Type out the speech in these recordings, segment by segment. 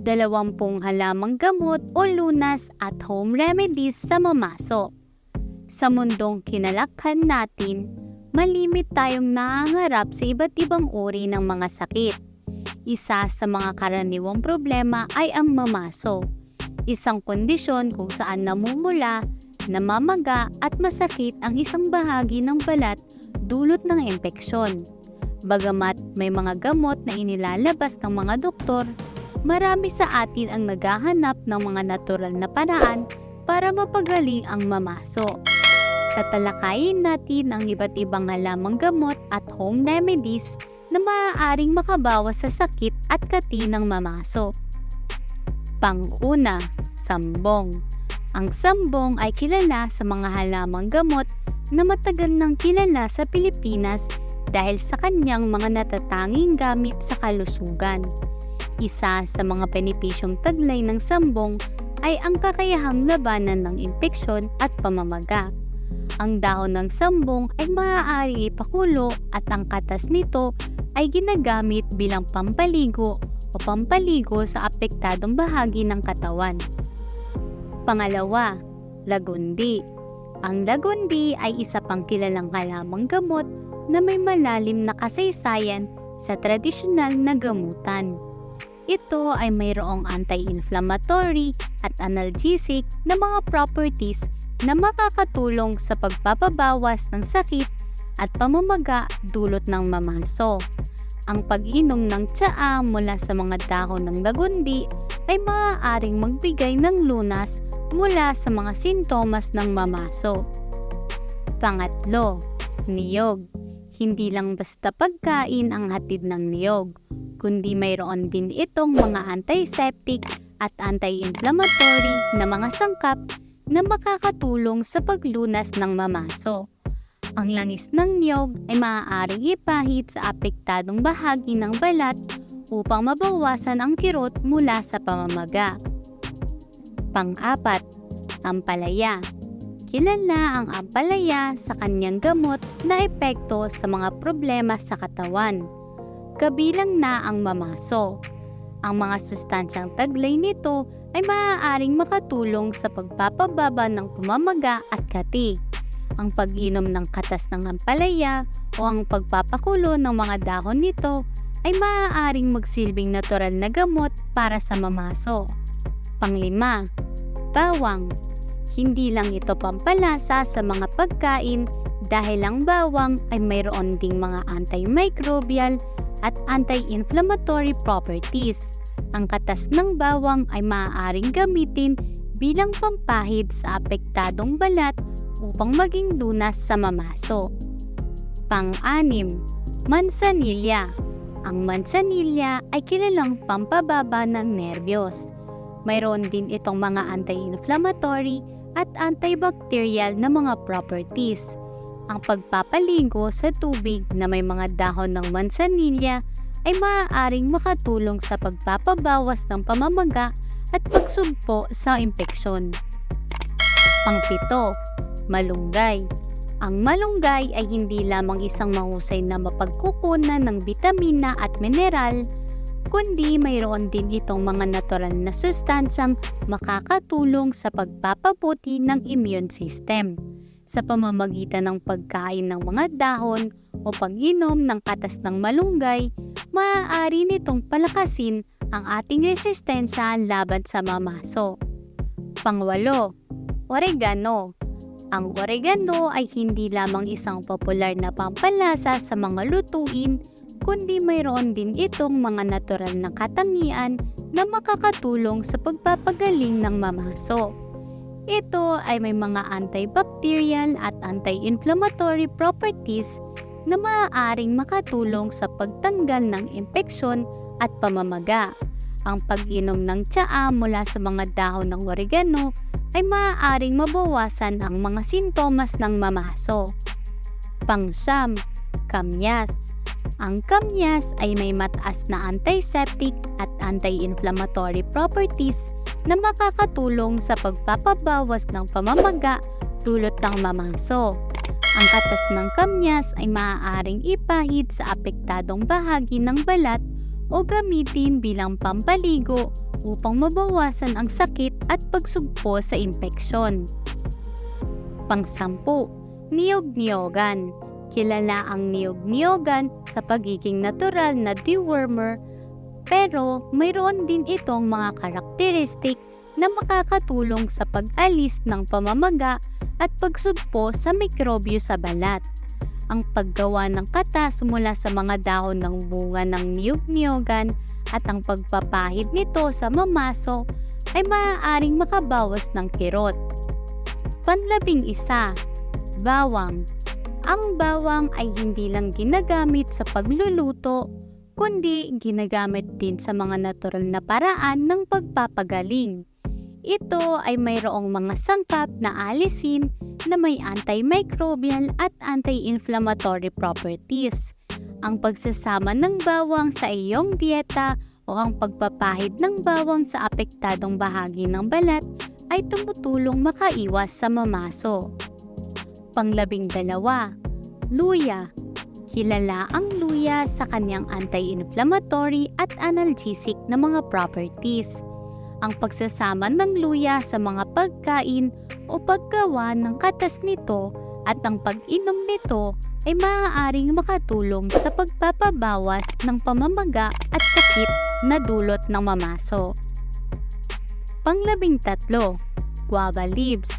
dalawampung halamang gamot o lunas at home remedies sa mamaso. Sa mundong kinalakhan natin, malimit tayong nangangarap sa iba't ibang uri ng mga sakit. Isa sa mga karaniwang problema ay ang mamaso. Isang kondisyon kung saan namumula, namamaga at masakit ang isang bahagi ng balat dulot ng impeksyon. Bagamat may mga gamot na inilalabas ng mga doktor, marami sa atin ang naghahanap ng mga natural na paraan para mapagaling ang mamaso. Tatalakayin natin ang iba't ibang halamang gamot at home remedies na maaaring makabawas sa sakit at kati ng mamaso. Panguna, sambong. Ang sambong ay kilala sa mga halamang gamot na matagal nang kilala sa Pilipinas dahil sa kanyang mga natatanging gamit sa kalusugan. Isa sa mga benepisyong taglay ng sambong ay ang kakayahang labanan ng impeksyon at pamamaga. Ang dahon ng sambong ay maaari ipakulo at ang katas nito ay ginagamit bilang pampaligo o pampaligo sa apektadong bahagi ng katawan. Pangalawa, lagundi. Ang lagundi ay isa pang kilalang halamang gamot na may malalim na kasaysayan sa tradisyonal na gamutan. Ito ay mayroong anti-inflammatory at analgesic na mga properties na makakatulong sa pagpapabawas ng sakit at pamamaga dulot ng mamaso. Ang pag-inom ng tsaa mula sa mga dahon ng lagundi ay maaaring magbigay ng lunas mula sa mga sintomas ng mamaso. Pangatlo, niyog. Hindi lang basta pagkain ang hatid ng niyog, kundi mayroon din itong mga antiseptic at anti-inflammatory na mga sangkap na makakatulong sa paglunas ng mamaso. Ang langis ng niyog ay maaaring ipahid sa apektadong bahagi ng balat upang mabawasan ang kirot mula sa pamamaga. Pang-apat, ampalaya. Kilala ang ampalaya sa kanyang gamot na epekto sa mga problema sa katawan. Kabilang na ang mamaso. Ang mga sustansyang taglay nito ay maaaring makatulong sa pagpapababa ng pamamaga at kati. Ang pag-inom ng katas ng ampalaya o ang pagpapakulo ng mga dahon nito ay maaaring magsilbing natural na gamot para sa mamaso. Panglima, bawang. Hindi lang ito pampalasa sa mga pagkain dahil ang bawang ay mayroon ding mga antimicrobial at anti-inflammatory properties. Ang katas ng bawang ay maaaring gamitin bilang pampahid sa apektadong balat upang maging lunas sa mamaso. Pang-anim, mansanilya. Ang mansanilya ay kilalang pampababa ng nerbiyos. Mayroon din itong mga anti-inflammatory at antibacterial na mga properties. Ang pagpapaligo sa tubig na may mga dahon ng mansanilya ay maaaring makatulong sa pagpapabawas ng pamamaga at pagsugpo sa impeksyon. Pangpito, malunggay. Ang malunggay ay hindi lamang isang mahusay na mapagkukunan ng bitamina at mineral, kundi mayroon din itong mga natural na sustansyang makakatulong sa pagpapabuti ng immune system sa pamamagitan ng pagkain ng mga dahon o pag-inom ng katas ng malunggay, maaari nitong palakasin ang ating resistensya laban sa mamaso. Pangwalo, oregano. Ang oregano ay hindi lamang isang popular na pampalasa sa mga lutuin, kundi mayroon din itong mga natural na katangian na makakatulong sa pagpapagaling ng mamaso. Ito ay may mga antibacterial at anti-inflammatory properties na maaaring makatulong sa pagtanggal ng impeksyon at pamamaga. Ang pag-inom ng tsaa mula sa mga dahon ng oregano ay maaaring mabawasan ang mga sintomas ng mamaso. Pangsyam, kamyas. Ang kamyas ay may mataas na antiseptic at anti-inflammatory properties na makakatulong sa pagpapabawas ng pamamaga dulot ng mamaso. Ang katas ng kamyas ay maaaring ipahid sa apektadong bahagi ng balat o gamitin bilang pampaligo upang mabawasan ang sakit at pagsugpo sa impeksyon. Pangsampu, niyog-niyogan. Kilala ang niyog-niyogan sa pagiging natural na dewormer pero mayroon din itong mga karakteristik na makakatulong sa pag-alis ng pamamaga at pagsugpo sa mikrobyo sa balat. Ang paggawa ng katas mula sa mga dahon ng bunga ng niyog-niyogan at ang pagpapahid nito sa mamaso ay maaaring makabawas ng kirot. Panlabing isa, bawang. Ang bawang ay hindi lang ginagamit sa pagluluto, kundi ginagamit din sa mga natural na paraan ng pagpapagaling. Ito ay mayroong mga sangkap na alisin na may antimicrobial at anti-inflammatory properties. Ang pagsasama ng bawang sa iyong dieta o ang pagpapahid ng bawang sa apektadong bahagi ng balat ay tumutulong makaiwas sa mamaso. Panglabing dalawa, luya. Kilala ang luya sa kanyang anti-inflammatory at analgesic na mga properties. Ang pagsasama ng luya sa mga pagkain o paggawa ng katas nito at ang pag-inom nito ay maaaring makatulong sa pagpapabawas ng pamamaga at sakit na dulot ng mamaso. Panglabing tatlo, guava leaves.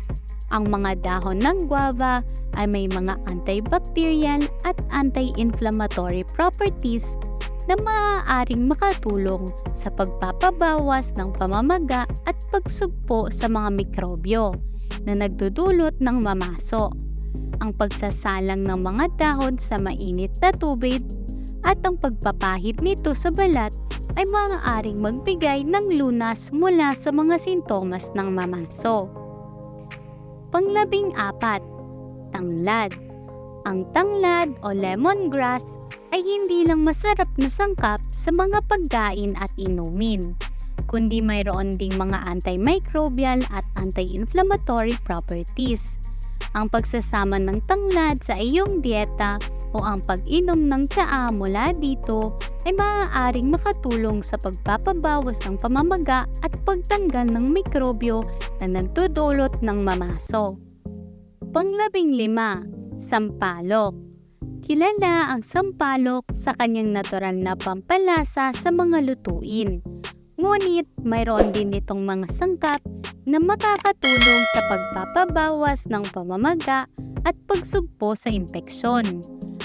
Ang mga dahon ng guava ay may mga antibacterial at anti-inflammatory properties na maaaring makatulong sa pagpapabawas ng pamamaga at pagsugpo sa mga mikrobyo na nagdudulot ng mamaso. Ang pagsasalang ng mga dahon sa mainit na tubig at ang pagpapahid nito sa balat ay maaaring magbigay ng lunas mula sa mga sintomas ng mamaso. Panglabing apat, tanglad. Ang tanglad o lemongrass ay hindi lang masarap na sangkap sa mga pagkain at inumin, kundi mayroon ding mga antimicrobial at anti-inflammatory properties. Ang pagsasama ng tanglad sa iyong dieta o ang pag-inom ng tsaa mula dito ay maaaring makatulong sa pagpapabawas ng pamamaga at pagtanggal ng mikrobyo na nagdudulot ng mamaso. Panglabing lima, sampalok. Kilala ang sampalok sa kanyang natural na pampalasa sa mga lutuin. Ngunit mayroon din itong mga sangkap na makakatulong sa pagpapabawas ng pamamaga at pagsugpo sa impeksyon.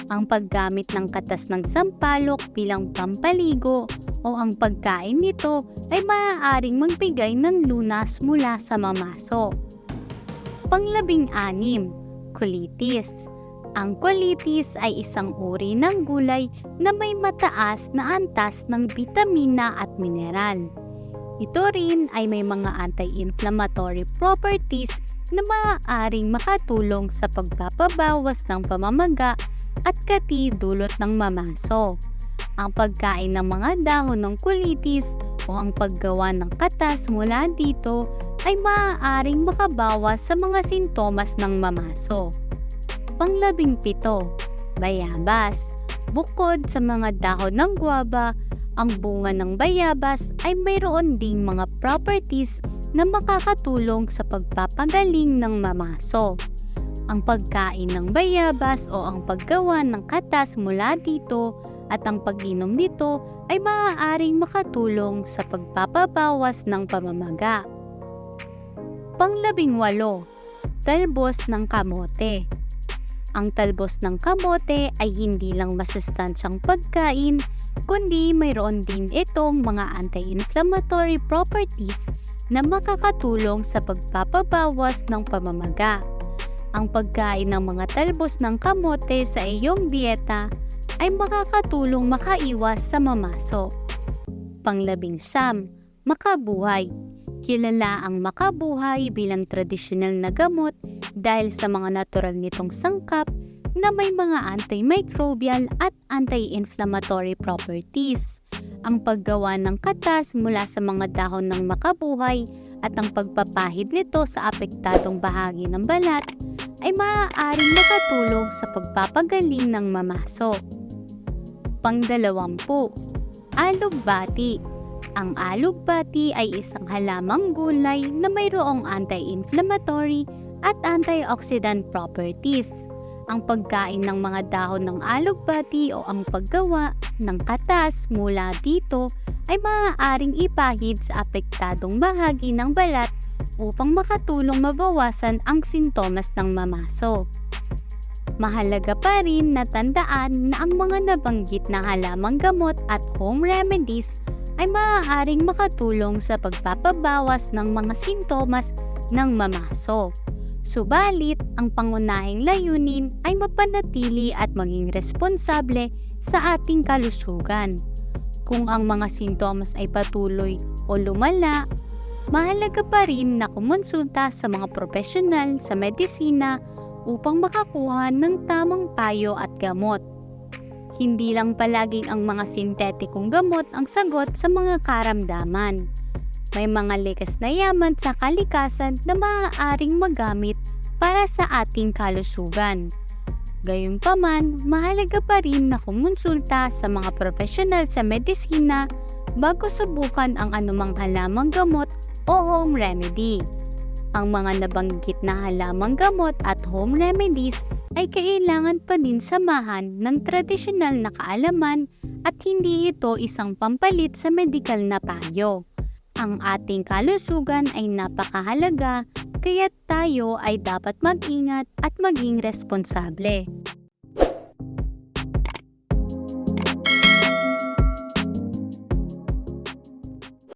Ang paggamit ng katas ng sampalok bilang pampaligo o ang pagkain nito ay maaaring magbigay ng lunas mula sa mamaso. Panglabing anim, colitis. Ang colitis ay isang uri ng gulay na may mataas na antas ng bitamina at mineral. Ito rin ay may mga anti-inflammatory properties na maaaring makatulong sa pagpapabawas ng pamamaga at kati dulot ng mamaso. Ang pagkain ng mga dahon ng colitis o ang paggawa ng katas mula dito ay maaaring makabawas sa mga sintomas ng mamaso. Panglabing pito, bayabas. Bukod sa mga dahon ng guwaba, ang bunga ng bayabas ay mayroon ding mga properties na makakatulong sa pagpapagaling ng mamaso. Ang pagkain ng bayabas o ang paggawa ng katas mula dito at ang pag-inom nito ay maaaring makatulong sa pagpapabawas ng pamamaga. Panglabing walo, talbos ng kamote. Ang talbos ng kamote ay hindi lang masustansyang pagkain, kundi mayroon din itong mga anti-inflammatory properties na makakatulong sa pagpapabawas ng pamamaga. Ang pagkain ng mga talbos ng kamote sa iyong dieta ay makakatulong makaiwas sa mamaso. Panglabing siyam, makabuhay. Kilala ang makabuhay bilang tradisyonal na gamot dahil sa mga natural nitong sangkap na may mga antimicrobial at anti-inflammatory properties. Ang paggawa ng katas mula sa mga dahon ng makabuhay at ang pagpapahid nito sa apektadong bahagi ng balat ay maaaring makatulong sa pagpapagaling ng mamaso. Pangdalawampu, Alugbati Ang alugbati ay isang halamang gulay na mayroong anti-inflammatory at antioxidant properties. Ang pagkain ng mga dahon ng alugbati o ang paggawa ng katas mula dito ay maaaring ipahid sa apektadong bahagi ng balat upang makatulong mabawasan ang sintomas ng mamaso. Mahalaga pa rin na tandaan na ang mga nabanggit na halamang gamot at home remedies ay maaaring makatulong sa pagpapabawas ng mga sintomas ng mamaso. Subalit, ang pangunahing layunin ay mapanatili at maging responsable sa ating kalusugan. Kung ang mga sintomas ay patuloy o lumala, mahalaga pa rin na kumonsulta sa mga profesional sa medisina upang makakuha ng tamang payo at gamot. Hindi lang palaging ang mga sintetikong gamot ang sagot sa mga karamdaman. May mga likas na yaman sa kalikasan na maaaring magamit para sa ating kalusugan. Gayunpaman, mahalaga pa rin na kumonsulta sa mga profesional sa medisina bago subukan ang anumang halamang gamot o home remedy. Ang mga nabanggit na halamang gamot at home remedies ay kailangan pa din samahan ng tradisyonal na kaalaman at hindi ito isang pampalit sa medikal na payo. Ang ating kalusugan ay napakahalaga kaya tayo ay dapat mag-ingat at maging responsable.